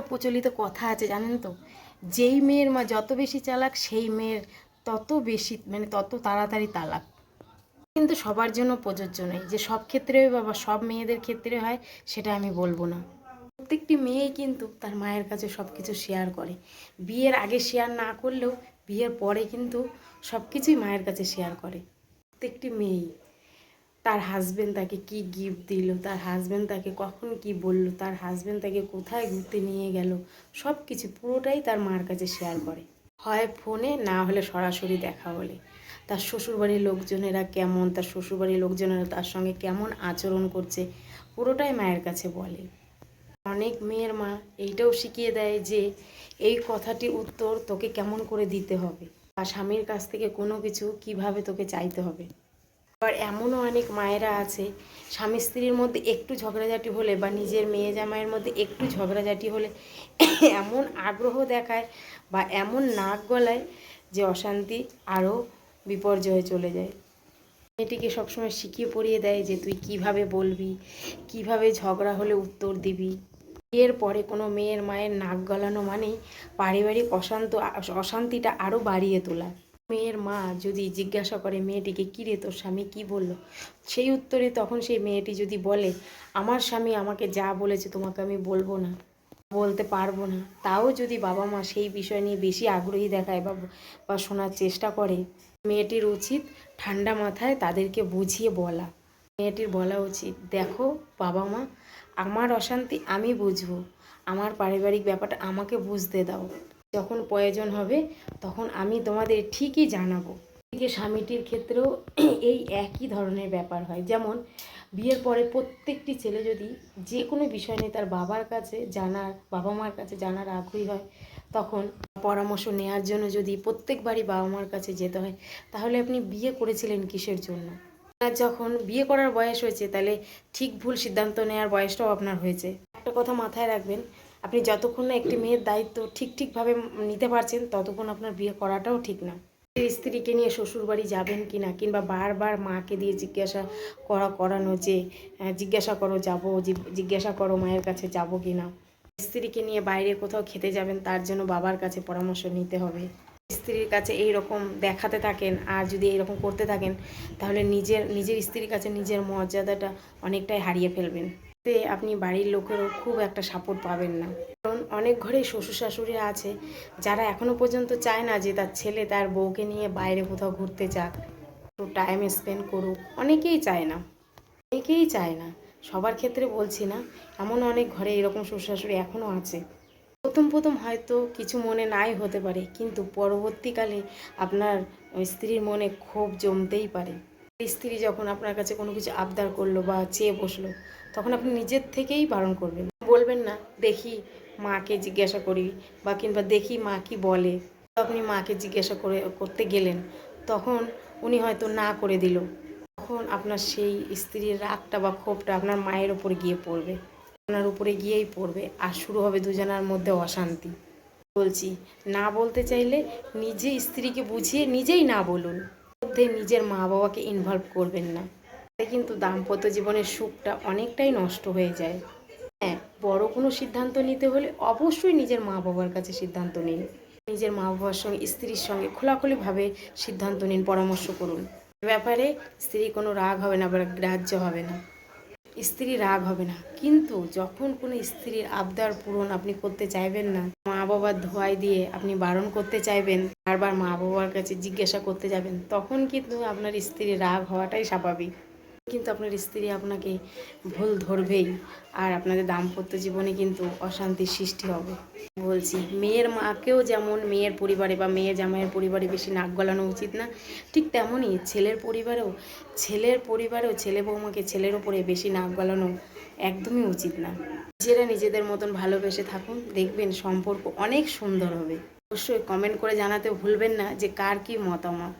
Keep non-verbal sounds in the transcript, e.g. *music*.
একটা প্রচলিত কথা আছে, জানেন তো? যেই মেয়ের মা যত বেশি চালাক, সেই মেয়ের তত বেশি মানে তত তাড়াতাড়ি তালাক। কিন্তু সবার জন্য প্রযোজ্য নয়। যে সব ক্ষেত্রে বা সব মেয়েদের ক্ষেত্রে হয়, সেটা আমি বলব না। প্রত্যেকটি মেয়েই কিন্তু তার মায়ের কাছে সব কিছু শেয়ার করে। বিয়ের আগে শেয়ার না করলেও, বিয়ের পরে কিন্তু সব কিছুই মায়ের কাছে শেয়ার করে। প্রত্যেকটি মেয়েই। তার হাজবেন্ড তাকে কি গিফট দিল, তার হাজবেন্ড তাকে কখন কি বলল, তার হাজবেন্ড তাকে কোথায় ঘুরতে নিয়ে গেল সব কিছু পুরোটাই তার মার কাছে শেয়ার করে। হয় ফোনে না হলে সরাসরি দেখা হলে। তার শ্বশুরবাড়ির লোকজনেরা কেমন, তার শ্বশুরবাড়ির লোকজনেরা তার সঙ্গে কেমন আচরণ করছে, পুরোটাই মায়ের কাছে বলে। অনেক মেয়ের মা এইটাও শিখিয়ে দেয় যে, এই কথাটি উত্তর তোকে কেমন করে দিতে হবে? বা স্বামীর কাছ থেকে কোনো কিছু কীভাবে তোকে চাইতে হবে? আবার এমনও অনেক মায়েরা আছে, স্বামী স্ত্রীর মধ্যে একটু ঝগড়াঝাটি হলে বা নিজের মেয়ে জামাইয়ের মধ্যে একটু ঝগড়াঝাটি হলে *coughs* এমন আগ্রহ দেখায় বা এমন নাক গলায় যে অশান্তি আরও বিপর্যয়ে চলে যায়। মেয়েটিকে সবসময় শিখিয়ে পড়িয়ে দেয় যে তুই কীভাবে বলবি, কীভাবে ঝগড়া হলে উত্তর দিবি। বিয়ের পরে কোনো মেয়ের মায়ের নাক গলানো মানেই পারিবারিক অশান্ত, অশান্তিটা আরও বাড়িয়ে তোলা। মেয়ের মা যদি জিজ্ঞাসা করে, মেয়েটিকে কিরে তোর স্বামী কি বলল? সেই উত্তরে তখন সেই মেয়েটি যদি বলে, আমার স্বামী আমাকে যা বলেছে তোমাকে আমি বলব না, বলতে পারব না। তাও যদি বাবা মা সেই বিষয় নিয়ে বেশি আগ্রহী দেখায় বা বা শোনার চেষ্টা করে, মেয়েটির উচিত ঠান্ডা মাথায় তাদেরকে বুঝিয়ে বলা। মেয়েটির বলা উচিত, দেখো বাবা মা, আমার অশান্তি আমি বুঝব। আমার পারিবারিক ব্যাপারটা আমাকে বুঝতে দাও। যখন প্রয়োজন হবে, তখন আমি তোমাদের ঠিকই জানাব। এদিকে স্বামীটির ক্ষেত্রেও *clears throat* এই একই ধরনের ব্যাপার হয়। যেমন, বিয়ের পরে প্রত্যেকটি ছেলে যদি যে কোনো বিষয় নিয়ে তার বাবার কাছে জানার, বাবা মার কাছে জানার আগ্রহী হয়, তখন পরামর্শ নেওয়ার জন্য যদি প্রত্যেকবারই বাবা মার কাছে যেতে হয়, তাহলে আপনি বিয়ে করেছিলেন কিসের জন্য? আর যখন বিয়ে করার বয়স হয়েছে, তাহলে ঠিক ভুল সিদ্ধান্ত নেওয়ার বয়সটাও আপনার হয়েছে। একটা কথা মাথায় রাখবেন আপনি যতক্ষণ না একটি মেয়ের দায়িত্ব ঠিক ঠিকভাবে নিতে পারছেন, ততক্ষণ আপনার বিয়ে করাটাও ঠিক না। স্ত্রীকে নিয়ে শ্বশুরবাড়ি যাবেন কি না কিংবা বারবার মাকে দিয়ে জিজ্ঞাসা করা, করানো যে জিজ্ঞাসা করো যাব জিজ্ঞাসা করো মায়ের কাছে যাব কি না স্ত্রীকে নিয়ে বাইরে কোথাও খেতে যাবেন, তার জন্য বাবার কাছে পরামর্শ নিতে হবে। স্ত্রীর কাছে এই রকম দেখাতে থাকেন আর যদি এইরকম করতে থাকেন, তাহলে নিজের নিজের স্ত্রীর কাছে নিজের মর্যাদাটা অনেকটাই হারিয়ে ফেলবেন। তে আপনি বাড়ির লোকেরও খুব একটা সাপোর্ট পাবেন না। কারণ অনেক ঘরেই শ্বশুর শাশুড়ি আছে, যারা এখনও পর্যন্ত চায় না যে তার ছেলে তার বউকে নিয়ে বাইরে কোথাও ঘুরতে যাক, একটু টাইম স্পেন্ড করুক, অনেকেই চায় না। অনেকেই চায় না। সবার ক্ষেত্রে বলছি না, এমন অনেক ঘরে এরকম শ্বশুর শাশুড়ি এখনও আছে। প্রথম প্রথম হয়তো কিছু মনে নাই হতে পারে, কিন্তু পরবর্তীকালে আপনার স্ত্রীর মনে ক্ষোভ জমতেই পারে। স্ত্রী যখন আপনার কাছে কোনো কিছু আবদার করল বা চেয়ে বসল, তখন আপনি নিজের থেকেই বারণ করবেন। বলবেন না, দেখি মাকে জিজ্ঞাসা করি বা কিংবা দেখি মা কি বলে। আপনি মাকে জিজ্ঞাসা করে, করতে গেলেন, তখন উনি হয়তো না করে দিল। তখন আপনার সেই স্ত্রীর রাগটা বা ক্ষোভটা আপনার মায়ের ওপর গিয়ে পড়বে। আপনার উপরে গিয়েই পড়বে আর শুরু হবে দুজনার মধ্যে অশান্তি। বলছি, না বলতে চাইলে নিজে স্ত্রীকে বুঝিয়ে নিজেই না বলুন। মধ্যে নিজের মা বাবাকে ইনভলভ করবেন না। কিন্তু দাম্পত্য জীবনের সুখটা অনেকটাই নষ্ট হয়ে যায়। হ্যাঁ বড় কোনো সিদ্ধান্ত নিতে হলে অবশ্যই নিজের মা বাবার কাছে সিদ্ধান্ত নিন। নিজের মা বাবার সঙ্গে, স্ত্রীর সঙ্গে খোলাখুলিভাবে সিদ্ধান্ত নিন, পরামর্শ করুন। ব্যাপারে স্ত্রী কোনো রাগ হবে না বা গ্রাহ্য হবে না। স্ত্রী রাগ হবে না। কিন্তু যখন কোনো স্ত্রীর আবদার পূরণ আপনি করতে চাইবেন না মা বাবার ধোয়াই দিয়ে আপনি বারণ করতে চাইবেন, বারবার মা বাবার কাছে জিজ্ঞাসা করতে যাবেন, তখন কিন্তু আপনার স্ত্রীর রাগ হওয়াটাই স্বাভাবিক। কিন্তু আপনার স্ত্রী আপনাকে ভুল ধরবেই আর আপনাদের দাম্পত্য জীবনে কিন্তু অশান্তির সৃষ্টি হবে। বলছি, মেয়ের মাকেও যেমন মেয়ের পরিবারে বা মেয়ে জামাইয়ের পরিবারে বেশি নাক গলানো উচিত না, ঠিক তেমনই ছেলের পরিবারেও ছেলের পরিবারেও ছেলে বৌমাকে ছেলের ওপরে বেশি নাক গলানো একদমই উচিত না। নিজেরা নিজেদের মতন ভালোবেসে থাকুন, দেখবেন সম্পর্ক অনেক সুন্দর হবে। অবশ্যই কমেন্ট করে জানাতে ভুলবেন না যে কার কি মতামত।